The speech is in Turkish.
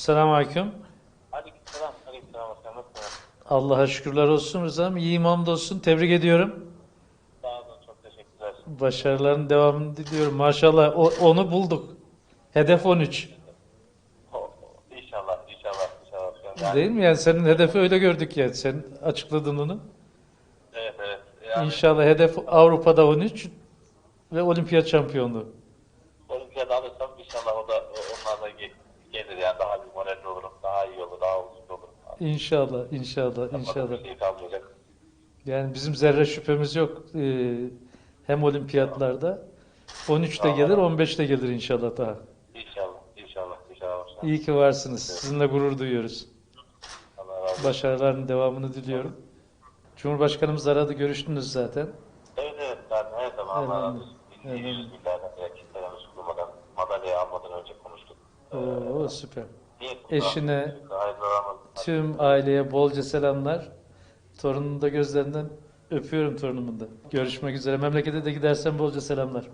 Selamünaleyküm. Aleykümselam. Aleykümselam. Nasılsın? Allah'a şükürler olsun Rıza'm. İyiyim hamdolsun. Tebrik ediyorum. Sağ olun. Çok teşekkürler. Başarıların devamını diliyorum. Maşallah o- onu bulduk. Hedef 13. O- İnşallah. İnşallah. İnşallah. Yani, Değil mi? Yani senin hedefi öyle gördük ya. Sen açıkladın onu. Evet evet. Yani İnşallah hedef Avrupa'da 13 ve olimpiyat şampiyonluğu. olimpiyat alırsam inşallah o da o- onlar da ge- gelir yani daha bir moralli olurum. Daha iyi olur. Daha uzun olur. İnşallah, inşallah, Yapmadığım inşallah. Şey kalmayacak. Yani bizim zerre şüphemiz yok. Ee, hem olimpiyatlarda 13 de gelir, 15 de gelir inşallah daha. İnşallah. İnşallah. İnşallah. İyi ki varsınız. Sizinle gurur duyuyoruz. Allah razı olsun. Başarıların devamını diliyorum. Cumhurbaşkanımız aradı, görüştünüz zaten. Evet evet. Zaten her zaman Allah razı olsun. Evet. Oo, süper. Eşine, tüm aileye bolca selamlar. Torunun da gözlerinden öpüyorum torunumun da. Görüşmek üzere. Memlekete de gidersen bolca selamlar.